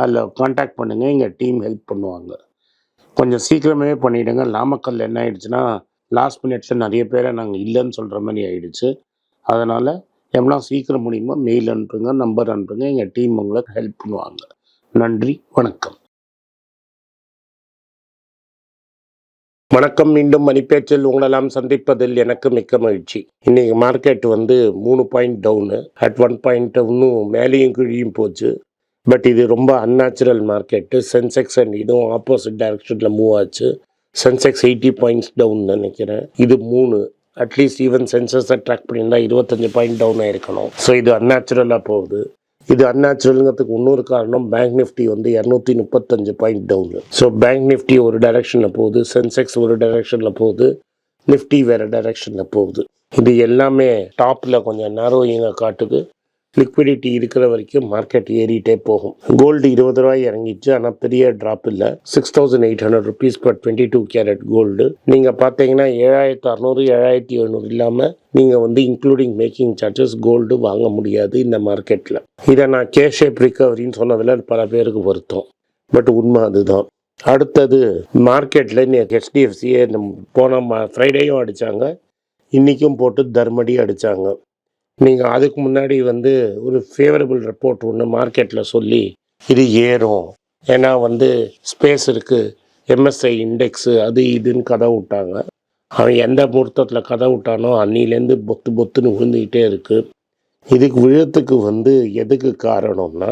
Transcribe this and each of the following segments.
அதில் காண்டாக்ட் பண்ணுங்கள் எங்கள் டீம் ஹெல்ப் பண்ணுவாங்க. கொஞ்சம் சீக்கிரமே பண்ணிவிடுங்க நாமக்கல் என்ன ஆயிடுச்சுன்னா லாஸ்ட் மினிட்ஸில் நிறைய பேரை நாங்கள் இல்லைன்னு சொல்கிற மாதிரி ஆயிடுச்சு. அதனால் எவ்வளோ சீக்கிரம் முடியுமோ மெயில் அனுப்புங்க நம்பர் அனுப்புங்க எங்கள் டீம் உங்களுக்கு ஹெல்ப் பண்ணுவாங்க. நன்றி வணக்கம். வணக்கம் மீண்டும் மணிப்பேச்சில் உங்களெல்லாம் சந்திப்பதில் எனக்கு மிக்க மகிழ்ச்சி. இன்னைக்கு மார்க்கெட் வந்து மூணு point down at one point இன்னும் மேலேயும் கீழியும் போச்சு. பட் இது ரொம்ப அன்நேச்சுரல் மார்க்கெட்டு சென்செக்ஸ் அண்ட் இதுவும் ஆப்போசிட் டைரக்ஷனில் மூவ் ஆச்சு. சென்செக்ஸ் எயிட்டி பாயிண்ட்ஸ் டவுன் நினைக்கிறேன். இது மூணு. அட்லீஸ்ட் ஈவன் சென்சஸை ட்ராக் பண்ணியிருந்தால் இருபத்தஞ்சு பாயிண்ட் டவுன் ஆகிருக்கணும் ஸோ இது அன்நேச்சுரலாக போகுது. இது அன்நேச்சுரலுங்கிறதுக்கு இன்னொரு காரணம் பேங்க் நிஃப்டி வந்து இரநூத்தி முப்பத்தஞ்சு point down so bank nifty ஒரு டைரக்ஷனில் போகுது. சென்செக்ஸ் ஒரு டைரக்ஷனில் போகுது. நிஃப்டி வேறு டைரக்ஷனில் போகுது. இது எல்லாமே டாப்பில் கொஞ்சம் நேரோயிங்காக காட்டுது. லிக்விடிட்டி இருக்கிற வரைக்கும் மார்க்கெட் ஏறிட்டே போகும். கோல்டு இருபது ரூபாய் இறங்கிச்சு ஆனால் பெரிய ட்ராப் இல்லை. Six thousand eight hundred rupees per twenty two carat gold நீங்கள் பார்த்தீங்கன்னா ஏழாயிரத்து அறநூறு ஏழாயிரத்தி எழுநூறு இல்லாமல் நீங்கள் வந்து இன்க்ளூடிங் மேக்கிங் சார்ஜஸ் கோல்டு வாங்க முடியாது இந்த மார்க்கெட்டில் இதை நான் கேஷ் ஷேப் ரிகவரின்னு சொன்னதில் பல பேருக்கு வருத்தம். பட் உண்மை அதுதான். அடுத்தது மார்க்கெட்டில் ஹெச்டிஎஃப்சியை போன ஃப்ரைடேயும் அடித்தாங்க இன்றைக்கும் போட்டு தர்மடி அடித்தாங்க நீங்கள் அதுக்கு முன்னாடி வந்து ஒரு ஃபேவரபிள் ரிப்போர்ட் ஒன்று மார்க்கெட்டில் சொல்லி இது ஏறும். ஏன்னா வந்து ஸ்பேஸ் இருக்குது எம்எஸ்ஐ இண்டெக்ஸு அது இதுன்னு கதை விட்டாங்க. அவன் எந்த முகூர்த்தத்தில் கதை விட்டானோ அன்னிலேருந்து பொத்து பொத்துன்னு விழுந்துக்கிட்டே இருக்குது இதுக்கு விழுத்துக்கு வந்து எதுக்கு காரணம்னா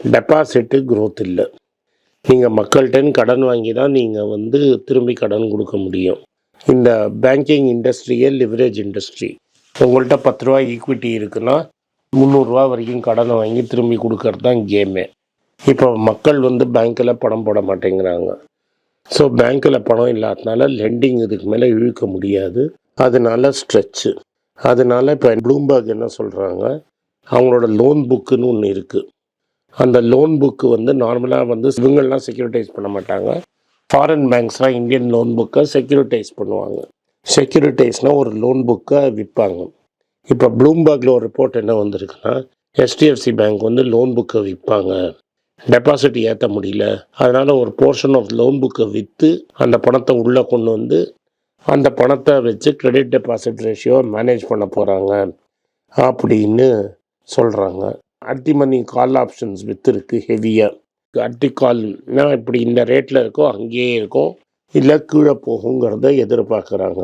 டெபாசிட்டு க்ரோத் இல்லை. நீங்கள் மக்கள்கிட்டன்னு கடன் வாங்கி தான் நீங்கள் வந்து திரும்பி கடன் கொடுக்க முடியும். இந்த பேங்கிங் இண்டஸ்ட்ரியே லிவரேஜ் இண்டஸ்ட்ரி உங்கள்கிட்ட பத்து ரூபா ஈக்விட்டி இருக்குன்னா முந்நூறுரூவா வரைக்கும் கடனை வாங்கி திரும்பி கொடுக்கறது தான் கேமே இப்போ மக்கள் வந்து பேங்க்கில் பணம் போட மாட்டேங்கிறாங்க. ஸோ பேங்க்கில் பணம் இல்லாதனால லெண்டிங் இதுக்கு மேலே இழுக்க முடியாது. அதனால ஸ்ட்ரெச்சு அதனால இப்போ ப்ளூம்பர்க் என்ன சொல்கிறாங்க அவங்களோட லோன் புக்குன்னு ஒன்று இருக்குது அந்த லோன் புக்கு வந்து நார்மலாக வந்து இவங்கள்லாம் செக்யூரிட்டைஸ் பண்ண மாட்டாங்க. ஃபாரின் பேங்க்ஸ்லாம் இந்தியன் லோன் புக்கை செக்யூரிட்டைஸ் பண்ணுவாங்க. செக்யூரிட்டிஸ்னால் ஒரு லோன் புக்கை விற்பாங்க இப்போ ப்ளூம்பர்கில் ஒரு ரிப்போர்ட் என்ன வந்திருக்குன்னா ஹெச்டிஎஃப்சி பேங்க் வந்து லோன் புக்கை விற்பாங்க டெபாசிட் ஏற்ற முடியல. அதனால் ஒரு போர்ஷன் ஆஃப் லோன் புக்கை விற்று அந்த பணத்தை உள்ளே கொண்டு வந்து அந்த பணத்தை வச்சு கிரெடிட் டெபாசிட் ரேஷியோ மேனேஜ் பண்ண போகிறாங்க அப்படின்னு சொல்கிறாங்க அட்டி மணி கால் ஆப்ஷன்ஸ் வித்து ஹெவியாக அட்டி கால்னால் இப்படி இந்த ரேட்டில் இருக்கோ அங்கேயே இருக்கும் இல்லை கீழே போகுங்கிறத எதிர்பார்க்குறாங்க.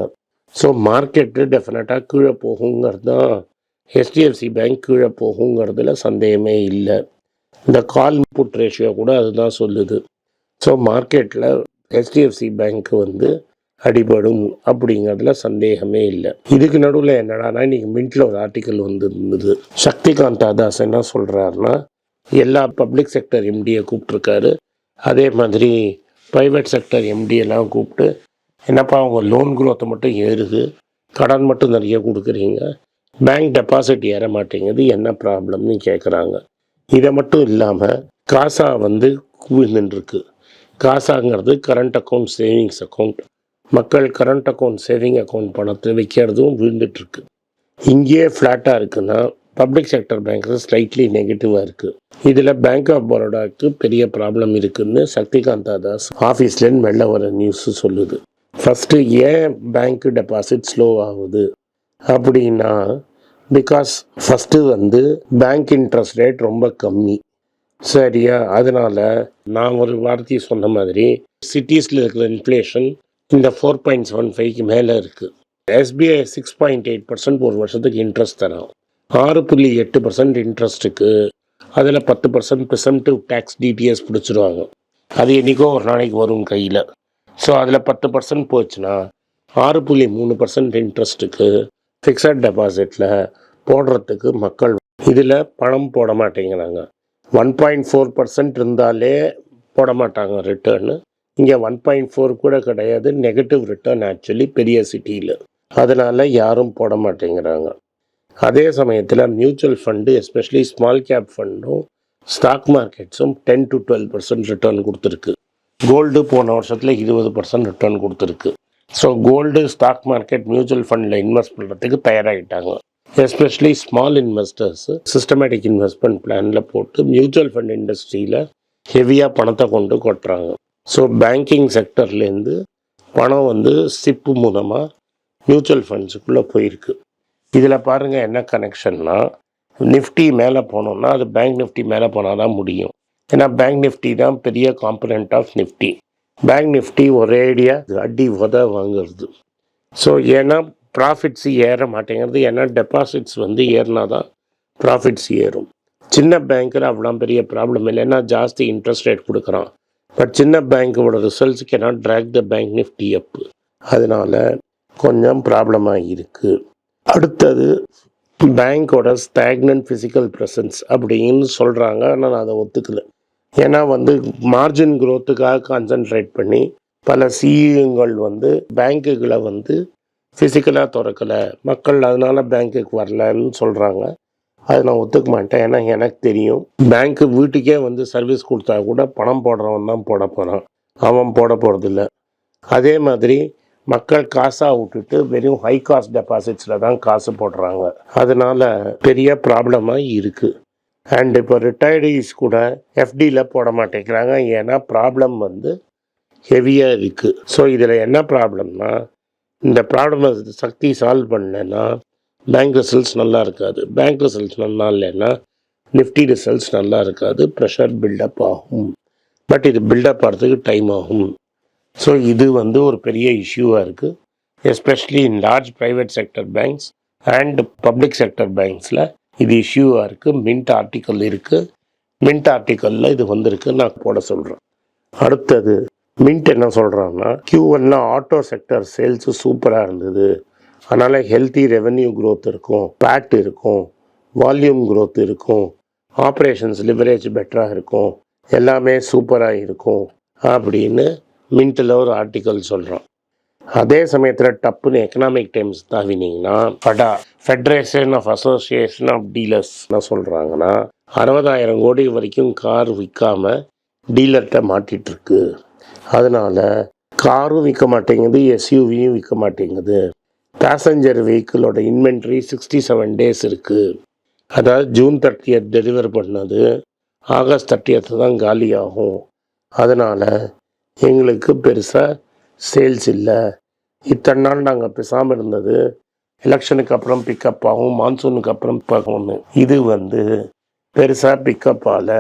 ஸோ மார்க்கெட்டு டெஃபினட்டாக கீழே போகுங்கிறது தான் ஹெச்டிஎஃப்சி பேங்க் கீழே போகுங்கிறதுல சந்தேகமே இல்லை. இந்த கால் புட் ரேஷியோ கூட அதுதான் சொல்லுது. ஸோ மார்க்கெட்டில் ஹெச்டிஎஃப்சி பேங்க் வந்து அடிபடும் அப்படிங்கிறதுல சந்தேகமே இல்லை. இதுக்கு நடுவில் என்னடானா இன்றைக்கி மின்ட்டில் ஒரு ஆர்டிக்கல் வந்து இருந்தது சக்திகாந்த் தாஸ் என்ன சொல்கிறாருன்னா எல்லா பப்ளிக் செக்டர் எம்டியை கூப்பிட்ருக்காரு அதே மாதிரி ப்ரைவேட் செக்டர் எம்டியெல்லாம் கூப்பிட்டு என்னப்பா அவங்க லோன் குரோத்தை மட்டும் ஏறுது. கடன் மட்டும் நிறைய கொடுக்குறீங்க. பேங்க் டெபாசிட் ஏற மாட்டேங்குது. என்ன ப்ராப்ளம்னு கேட்குறாங்க இதை மட்டும் இல்லாமல் காசா வந்து விழுந்துருக்கு காசாங்கிறது கரண்ட் அக்கௌண்ட் சேவிங்ஸ் அக்கௌண்ட் மக்கள் கரண்ட் அக்கௌண்ட் சேவிங் அக்கௌண்ட் பணத்தை வைக்கிறதும் விழுந்துட்டுருக்கு. இங்கேயே ஃப்ளாட்டாக இருக்குன்னா பப்ளிக் செக்டர் பேங்க்ஸ் ஸ்லைட்லி நெகட்டிவாக இருக்குது இதில் பேங்க் ஆஃப் பரோடாவுக்கு பெரிய ப்ராப்ளம் இருக்குதுன்னு சக்திகாந்தா தாஸ் ஆஃபீஸ்லேருந்து வெளில வர நியூஸ் சொல்லுது. ஃபஸ்ட்டு ஏன் பேங்க் டெபாசிட் ஸ்லோ ஆகுது? அப்படின்னா பிகாஸ் ஃபஸ்ட்டு வந்து பேங்க் இன்ட்ரெஸ்ட் ரேட் ரொம்ப கம்மி. சரியா? அதனால் நான் ஒரு வார்த்தையை சொன்ன மாதிரி சிட்டிஸில் இருக்கிற இன்ஃப்ளேஷன் இந்த ஃபோர் பாயிண்ட் செவன் ஃபைவ்க்கு மேலே இருக்குது SBI six point eight percent ஒரு வருஷத்துக்கு இன்ட்ரெஸ்ட் தரோம். ஆறு புள்ளி எட்டு பர்சன்ட் இன்ட்ரெஸ்ட்டுக்கு அதில் பத்து பர்சன்ட் ப்ரிசம்டிவ் டேக்ஸ் டிடிஎஸ் பிடிச்சிருவாங்க. அது என்றைக்கோ ஒரு நாளைக்கு வரும் கையில். ஸோ அதில் பத்து பர்சன்ட் போச்சுன்னா ஆறு புள்ளி மூணு பர்சன்ட் இன்ட்ரெஸ்ட்டுக்கு ஃபிக்ஸட் டெபாசிட்டில் போடுறதுக்கு மக்கள் இதில் பணம் போட மாட்டேங்கிறாங்க. ஒன் பாயிண்ட் ஃபோர் பர்சன்ட் இருந்தாலே போட மாட்டாங்க ரிட்டர்னு இங்கே ஒன் பாயிண்ட் ஃபோர் கூட கிடையாது நெகட்டிவ் ரிட்டர்ன் ஆக்சுவலி பெரிய சிட்டியில் அதனால் யாரும் போட மாட்டேங்கிறாங்க. அதே சமயத்தில் mutual fund especially small cap ஃபண்டும் stock மார்க்கெட்ஸும் ten to twelve percent return கொடுத்துருக்கு. கோல்டு போன வருஷத்தில் இருபது பர்சன்ட் ரிட்டர்ன் கொடுத்துருக்கு. So gold stock market mutual ஃபண்டில் இன்வெஸ்ட் பண்ணுறதுக்கு தயாராகிட்டாங்க. Especially small investors systematic investment பிளானில் போட்டு மியூச்சுவல் ஃபண்ட் இண்டஸ்ட்ரியில் ஹெவியாக பணத்தை கொண்டு கொட்டுறாங்க. ஸோ பேங்கிங் செக்டர்லேருந்து பணம் வந்து சிப்பு மூலமாக மியூச்சுவல் ஃபண்ட்ஸுக்குள்ளே போயிருக்கு. இதில் பாருங்கள் என்ன கனெக்ஷன்னா நிஃப்டி மேலே போனோம்னா அது பேங்க் நிஃப்டி மேலே போனால் தான் முடியும். ஏன்னா பேங்க் நிஃப்டி தான் பெரிய component of Nifty bank Nifty ஒரேடியாக அடி உத வாங்குறது. ஸோ ஏன்னா ப்ராஃபிட்ஸ் ஏற மாட்டேங்கிறது. ஏன்னா டெபாசிட்ஸ் வந்து ஏறினா தான் ப்ராஃபிட்ஸ் ஏறும். சின்ன பேங்க்கில் அவ்வளோ பெரிய ப்ராப்ளம் இல்லை. ஏன்னா ஜாஸ்தி இன்ட்ரெஸ்ட் ரேட் கொடுக்குறான். பட் சின்ன பேங்க்கோட results cannot track the bank Nifty up அதனால கொஞ்சம் ப்ராப்ளமாக இருக்குது அடுத்தது பேங்க்கோட ஸ்டாக்னன்ட் ஃபிசிக்கல் ப்ரெசன்ஸ் அப்படின்னு சொல்கிறாங்க ஆனால் நான் அதை ஒத்துக்கல. ஏன்னா வந்து மார்ஜின் க்ரோத்துக்காக கான்சன்ட்ரேட் பண்ணி பல சிஇங்கள் வந்து பேங்க்குகளை வந்து ஃபிசிக்கலாக திறக்கலை. மக்கள் அதனால் பேங்க்குக்கு வரலன்னு சொல்கிறாங்க அதை நான் ஒத்துக்க மாட்டேன். ஏன்னா எனக்கு தெரியும். பேங்க்கு வீட்டுக்கே வந்து சர்வீஸ் கொடுத்தா கூட பணம் போடுறவன் தான் போட போகிறான் அவன் போட போகிறதில்ல அதே மாதிரி மக்கள் காசாக விட்டுட்டு வெறும் ஹை காஸ்ட் டெபாசிட்ஸில் தான் காசு போடுறாங்க. அதனால் பெரிய ப்ராப்ளமாக இருக்குது அண்ட் இப்போ ரிட்டையர்டீஸ் கூட எஃப்டியில் போட மாட்டேங்கிறாங்க. ஏன்னா ப்ராப்ளம் வந்து ஹெவியாக இருக்குது ஸோ இதில் என்ன ப்ராப்ளம்னா இந்த ப்ராப்ளமை சக்தி சால்வ் பண்ணலைன்னா பேங்க் ரிசல்ட்ஸ் நல்லா இருக்காது. பேங்க் ரிசல்ட்ஸ் நல்லா இல்லைன்னா நிஃப்டி ரிசல்ட்ஸ் நல்லா இருக்காது. ப்ரெஷர் பில்டப் ஆகும். பட் இது பில்டப் ஆகிறதுக்கு டைம் ஆகும். ஸோ இது வந்து ஒரு பெரிய இஷ்யூவாக இருக்குது especially in large private sector banks and public sector பேங்க்ஸில் இது இஷ்யூவாக இருக்குது மின்ட் ஆர்டிக்கல் இருக்குது மின்ட் ஆர்டிக்கலில் இது வந்திருக்கு. நான் போட சொல்கிறேன் அடுத்தது மின்ட் என்ன சொல்கிறான்னா கியூ ஒன்ல ஆட்டோ செக்டர் சேல்ஸு சூப்பராக இருந்தது. அதனால் ஹெல்த்தி ரெவென்யூ க்ரோத் இருக்கும். பேட் இருக்கும். வால்யூம் க்ரோத் இருக்கும். ஆப்ரேஷன்ஸ் லிவரேஜ் பெட்டராக இருக்கும். எல்லாமே சூப்பராக இருக்கும். அப்படின்னு மின்ட்டில் ஒரு ஆர்டிக்கல் சொல்கிறோம் அதே சமயத்தில் டப்புன்னு economic times தாவினீங்கன்னா FADA federation of association of dealers என்ன சொல்கிறாங்கன்னா அறுபதாயிரம் கோடி வரைக்கும் கார் விற்காம டீலர்கிட்ட மாட்டிட்டு இருக்கு காரும் விற்க மாட்டேங்குது எஸ்யூவியும் விற்க மாட்டேங்குது. பேசஞ்சர் வெஹிக்கிளோட இன்வென்ட்ரி சிக்ஸ்டி செவன் டேஸ் இருக்குது அதாவது ஜூன் தேர்ட்டியத் டெலிவர் பண்ணது ஆகஸ்ட் தேர்ட்டியத்து தான் காலியாகும். அதனால் எங்களுக்கு பெருசாக சேல்ஸ் இல்லை. இத்தனை நாள் நாங்கள் பேசாமல் இருந்தது. எலெக்ஷனுக்கு அப்புறம் பிக்கப் ஆகும் மான்சூனுக்கு அப்புறம் ஆகும்னு. இது வந்து பெருசாக பிக்கப் ஆகல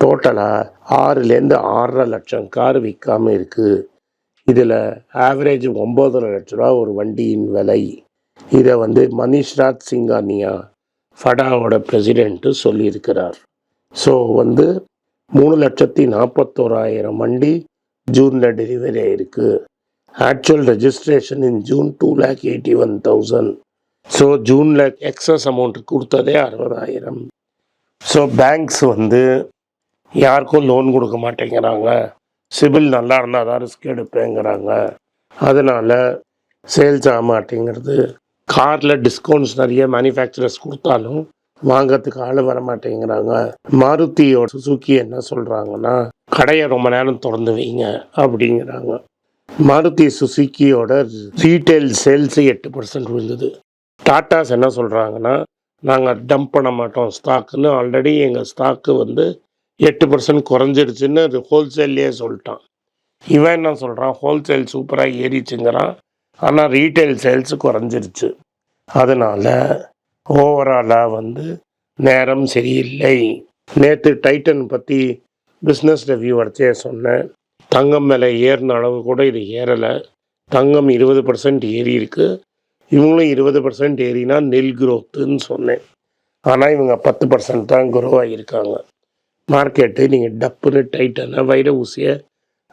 டோட்டலாக ஆறுலேருந்து ஆறரை லட்சம் கார் விற்காமல் இருக்குது இதில் ஆவரேஜ் ஒம்போதரை லட்ச ரூபா ஒரு வண்டியின் விலை. இதை வந்து மனிஷ்ராஜ் சிங்கானியா ஃபடாவோட பிரசிடெண்ட்டு சொல்லியிருக்கிறார். ஸோ வந்து மூணு லட்சத்தி நாற்பத்தோராயிரம் வண்டி ஜூனில் டெலிவரி ஆகிருக்கு actual registration in June two lakh eighty one thousand so ஜூனில் excess amount கொடுத்ததே அறுபதாயிரம். ஸோ பேங்க்ஸ் வந்து யாருக்கும் லோன் கொடுக்க மாட்டேங்கிறாங்க. சிபில் நல்லா இருந்தால் தான் ரிஸ்க் எடுப்பேங்கிறாங்க. அதனால் சேல்ஸ் ஆக மாட்டேங்கிறது. காரில் டிஸ்கவுண்ட்ஸ் நிறைய மேனுஃபேக்சரர்ஸ் கொடுத்தாலும் வாங்கிறதுக்கு ஆள் வர மாட்டேங்கிறாங்க. மாருதியோட சுசுக்கி என்ன சொல்கிறாங்கன்னா கடையை ரொம்ப நேரம் திறந்து வைங்க அப்படிங்கிறாங்க. மாருதி சுசுக்கியோட ரீட்டைல் சேல்ஸு எட்டு பர்சன்ட் விழுந்தது. டாட்டாஸ் என்ன சொல்கிறாங்கன்னா நாங்கள் டம்ப் பண்ண மாட்டோம் ஸ்டாக்குன்னு ஆல்ரெடி எங்கள் ஸ்டாக்கு வந்து எட்டு பர்சன்ட் குறைஞ்சிருச்சுன்னு அது ஹோல்சேல்லையே சொல்லிட்டான். இவன் என்ன சொல்கிறான் ஹோல்சேல் சூப்பராக ஏறிச்சுங்கிறான் ஆனால் ரீட்டைல் சேல்ஸு குறைஞ்சிருச்சு. அதனால் ஓவராலாக வந்து நேரம் சரியில்லை. நேற்று டைட்டன் பற்றி பிஸ்னஸ் ரிவ்யூ வரைச்சே சொன்னேன். தங்கம் விலை ஏறின அளவு கூட இது ஏறலை. தங்கம் இருபது பர்சன்ட் ஏறி இருக்குது இவங்களும் இருபது பர்சன்ட் ஏறினா நெல் குரோத்துன்னு சொன்னேன். ஆனால் இவங்க பத்து பர்சன்ட் தான் குரோ ஆகியிருக்காங்க மார்க்கெட்டு நீங்கள் டப்புன்னு டைட்டான வைர ஊசியை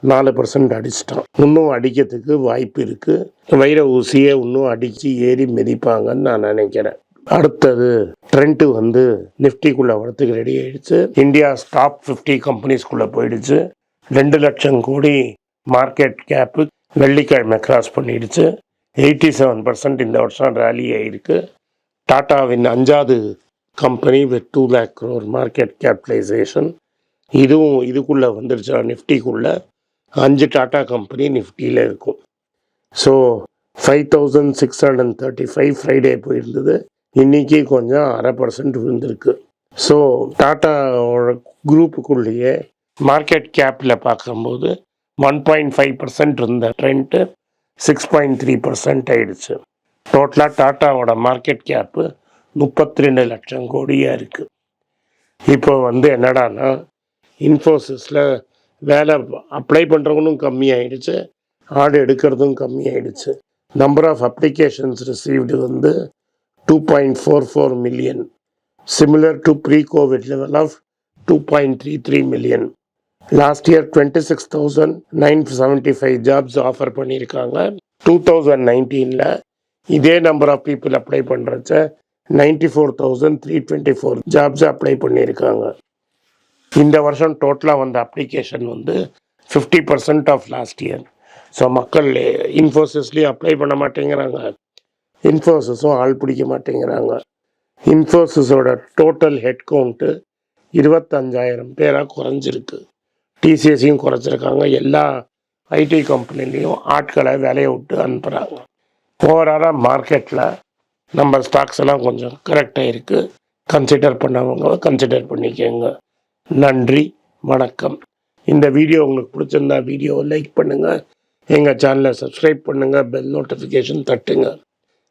நாலு பர்சன்ட் அடிச்சிட்டான். இன்னும் அடிக்கிறதுக்கு வாய்ப்பு இருக்குது வைர ஊசியை இன்னும் அடித்து ஏறி மிதிப்பாங்கன்னு நான் நினைக்கிறேன். அடுத்தது ட்ரெண்ட் வந்து நிஃப்டிக்குள்ளே வரத்துக்கு ரெடி ஆயிடுச்சு. இந்தியா டாப் ஃபிஃப்டி கம்பெனிஸ்குள்ளே போயிடுச்சு. ரெண்டு லட்சம் கோடி மார்க்கெட் கேப்பு வெள்ளிக்கிழமை கிராஸ் பண்ணிடுச்சு. எயிட்டி செவன் பர்சன்ட் இந்த வருஷம் ரேலி ஆகிருக்கு டாட்டாவின் அஞ்சாவது company with two lakh crore market capitalisation இதுவும் இதுக்குள்ளே வந்துருச்சா. நிஃப்டிக்குள்ளே அஞ்சு டாட்டா கம்பெனி நிஃப்டியில் இருக்கும். So five thousand six hundred and thirty five Friday போயிருந்தது. இன்றைக்கி கொஞ்சம் அரை பர்சன்ட் விழுந்திருக்கு. ஸோ டாட்டாவோட குரூப்புக்குள்ளேயே மார்க்கெட் கேப்பில் பார்க்கும்போது ஒன் பாயிண்ட் ஃபைவ் பர்சன்ட் இருந்த trend six point three percent ஆயிடுச்சு. டோட்டலாக டாட்டாவோட மார்க்கெட் கேப்பு முப்பத்தி ரெண்டு லட்சம் கோடியாக இருக்குது இப்போ வந்து என்னடான்னா இன்ஃபோசிஸில் வேலை அப்ளை பண்ணுறவங்களும் கம்மியாயிடுச்சு ஆடு எடுக்கிறதும் கம்மியாயிடுச்சு. நம்பர் ஆஃப் அப்ளிகேஷன்ஸ் ரிசீவ்டு வந்து two point four four million similar to pre covid level of two point three three million last year twenty six thousand nine seventy five jobs offer பண்ணியிருக்காங்க two thousand நைன்டீனில் இதே number of people apply பண்ணுறச்ச ninety four thousand three twenty four jobs apply பண்ணியிருக்காங்க. இந்த வருஷம் டோட்டலாக வந்த application வந்து fifty percent of last year so மக்கள் இன்ஃபோசிஸ்லேயும் அப்ளை பண்ண மாட்டேங்கிறாங்க. இன்ஃபோசிஸும் ஆள் பிடிக்க மாட்டேங்கிறாங்க. இன்ஃபோசிஸோட டோட்டல் ஹெட் கவுண்ட்டு இருபத்தஞ்சாயிரம் பேராக குறைஞ்சிருக்கு. டிசிஎஸையும் குறைச்சிருக்காங்க. எல்லா ஐடி கம்பெனிலையும் ஆட்களை வேலையை விட்டு அனுப்புகிறாங்க ஓவராலாக மார்க்கெட்டில் நம்ம ஸ்டாக்ஸ் எல்லாம் கொஞ்சம் கரெக்டாக இருக்குது கன்சிடர் பண்ணவங்க கன்சிடர் பண்ணிக்கோங்க. நன்றி வணக்கம். இந்த வீடியோ உங்களுக்கு பிடிச்சிருந்தா வீடியோவை லைக் பண்ணுங்கள் எங்கள் சேனலை சப்ஸ்கிரைப் பண்ணுங்கள் பெல் நோட்டிஃபிகேஷன் தட்டுங்க.